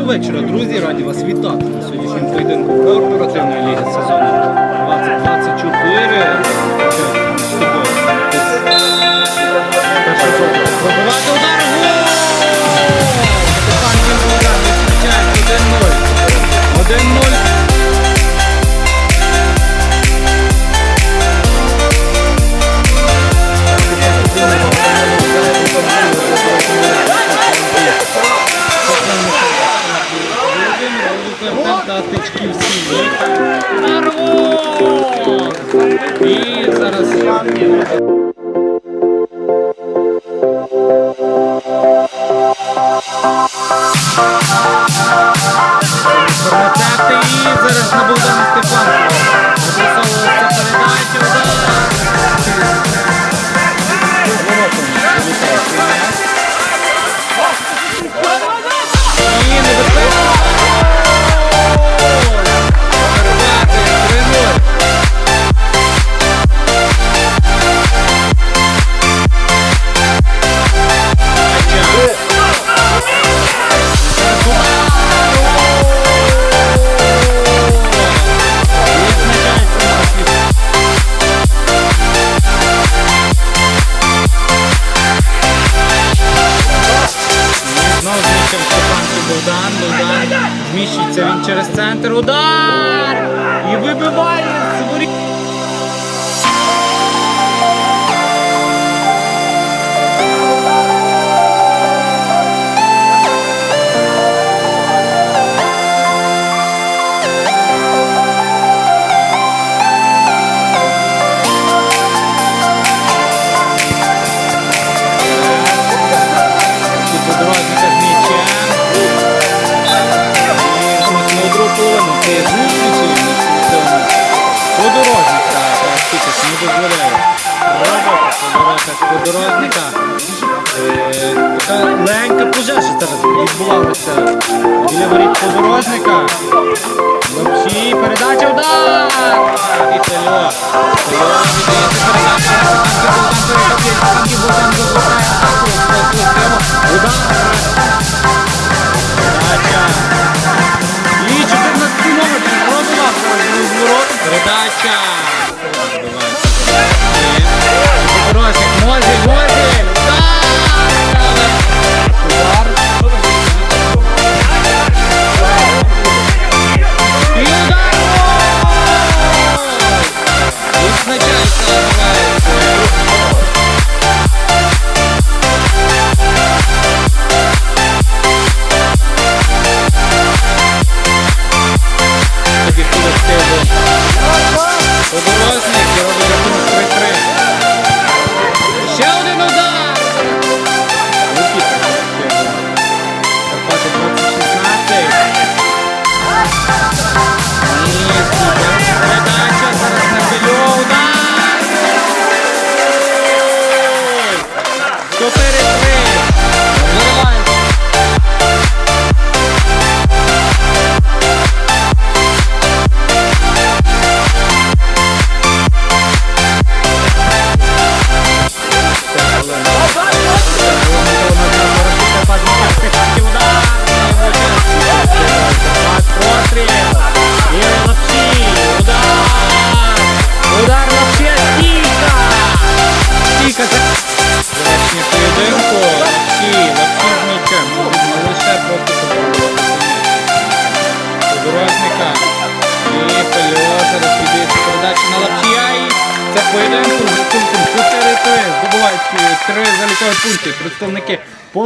Доброго вечора, друзі. Раді вас вітати на сьогоднішньому поєдинку Татички всі. Нарвоз! І зараз Рецепти Богдан він через центр. Удар! І вибиває з воріт. Подорожника. Тільки не дозволяє. Робота подорожника подорожника. Е, Така легенька пожежа зараз відбувалася біля воріт подорожника. Лапші, передача, удар! І Тельо. Тельо right. Це поєдинку з рахунком 4-3. Здобувають 3 залікові пункти представники